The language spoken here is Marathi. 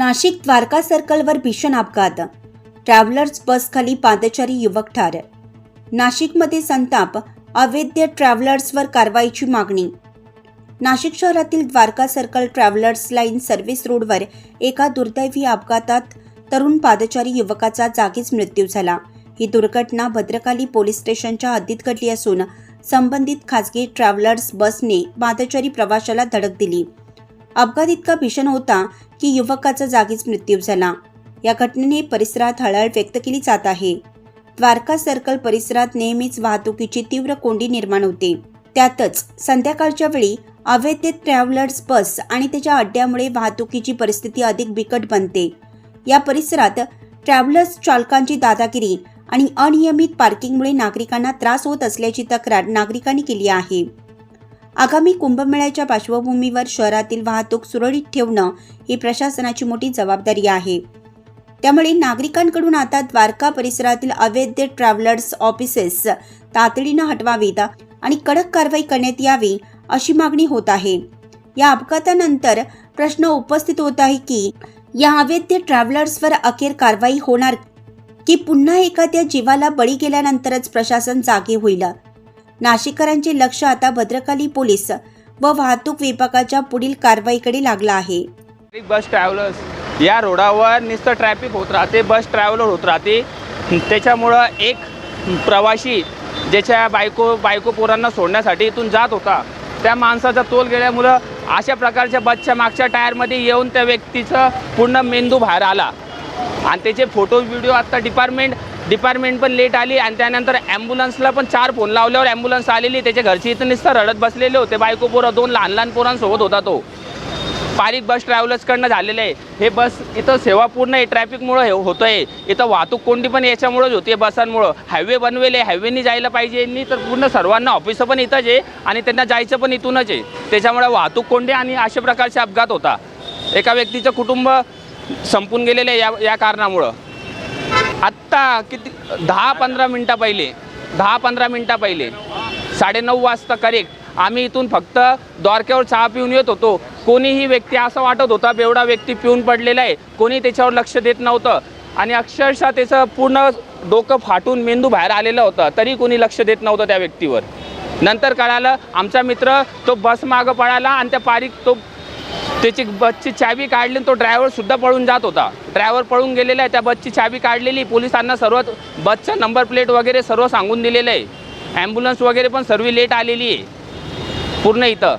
नाशिक द्वारका सर्कलवर भीषण अपघात. ट्रॅव्हलर्स बसखाली पादचारी युवक ठार. नाशिकमध्ये संताप अवैध ट्रॅव्हलर्सवर कारवाईची मागणी. नाशिक शहरातील Dwarka circle travellers line service रोडवर एका दुर्दैवी अपघातात तरुण पादचारी युवकाचा जागीच मृत्यू झाला. ही दुर्घटना भद्रकाली पोलीस स्टेशनच्या हद्दीत घडली असून संबंधित खासगी ट्रॅव्हलर्स बसने पादचारी प्रवाशाला धडक दिली. अपघात इतका भीषण होता की युवकाचा जागीच मृत्यू झाला. या घटनेने परिसरात हळहळ व्यक्त केली जात आहे. द्वारका सर्कल परिसरात नेहमीच वाहतुकीची तीव्र कोंडी निर्माण होते. त्यातच संध्याकाळच्या वेळी अवैध ट्रॅव्हलर्स बस आणि त्याच्या अड्ड्यामुळे वाहतुकीची परिस्थिती अधिक बिकट बनते. या परिसरात ट्रॅव्हलर्स चालकांची दादागिरी आणि अनियमित पार्किंगमुळे नागरिकांना त्रास होत असल्याची तक्रार नागरिकांनी केली आहे. आगामी कुंभमेळ्याच्या पार्श्वभूमीवर शहरातील वाहतूक सुरळीत ठेवणं ही प्रशासनाची मोठी जबाबदारी आहे. त्यामुळे नागरिकांकडून आता द्वारका परिसरातील अवैध ट्रॅव्हलर्स ऑफिसेस तातडीनं हटवावीत आणि कडक कारवाई करण्यात यावी अशी मागणी होत आहे. या अपघातानंतर प्रश्न उपस्थित होत आहे की या अवैध ट्रॅव्हलर्सवर अखेर कारवाई होणार की पुन्हा एखाद्या जीवाला बळी गेल्यानंतरच प्रशासन जागे होईल? नाशिककरांचे लक्ष आता भद्रकाली पोलीस व वाहतूक विभागाच्या पुढील कारवाईकडे लागला आहे. एक बस ट्रॅव्हलर्स या रोडावर नुसतं ट्रॅफिक होत राहते बस ट्रॅव्हलर होत राहते. त्याच्यामुळं एक प्रवासी ज्याच्या बायको बायको पोरांना सोडण्यासाठी इथून जात होता. त्या माणसाचा तोल गेल्यामुळं अशा प्रकारच्या बसच्या मागच्या टायरमध्ये येऊन त्या व्यक्तीचं पूर्ण मेंदू बाहेर आला. आणि त्याचे फोटो व्हिडिओ आत्ता डिपार्टमेंट डिपार्टमेंट पण लेट आली आणि त्यानंतर ॲम्ब्युलन्सला पण चार फोन लावल्यावर ॲम्ब्युलन्स आलेली. त्याच्या घरची इथं नुसतं रडत बसलेले होते. बायको पोरं दोन लहान लहान पोरांसोबत होता तो. पारिक बस ट्रॅव्हलर्सकडनं झालेलं आहे. हे बस इथं सेवा पूर्ण आहे. ट्रॅफिकमुळं हे होतं आहे इथं वाहतूक कोंडी पण याच्यामुळंच होती बसांमुळं. हायवे बनवेले हायवेनी जायला पाहिजे यांनी. तर पूर्ण सर्वांना ऑफिसं पण इथंच आहे आणि त्यांना जायचं पण इथूनच आहे. त्याच्यामुळे वाहतूक कोंडी आणि अशा प्रकारचे अपघात होता. एका व्यक्तीचं कुटुंब संपून गेलेलं आहे या या कारणामुळं. आत्ता किती दहा पंधरा मिनटा पहिले दहा पंधरा मिनटा पहिले साडेनऊ वाजता करेक्ट आम्ही इथून फक्त द्वारक्यावर चहा पिऊन येत होतो. कोणीही व्यक्ती असं वाटत होता बेवडा व्यक्ती पिऊन पडलेला आहे. कोणी त्याच्यावर लक्ष देत नव्हतं. आणि अक्षरशः त्याचं पूर्ण डोकं फाटून मेंदू बाहेर आलेलं होतं. तरी कोणी लक्ष देत नव्हतं त्या व्यक्तीवर. नंतर कळालं आमचा मित्र तो बस मागं पळाला आणि त्या पारीक तो त्याची बसची चावी काढली आणि तो ड्रायव्हर सुद्धा पळून जात होता. ड्रायव्हर पळून गेलेला आहे त्या बसची चावी काढलेली. पोलिसांना सर्व बसचा नंबर प्लेट वगैरे सर्व सांगून दिलेलं आहे. ॲम्ब्युलन्स वगैरे पण सर्व लेट आलेली आहे. पूर्ण इथं.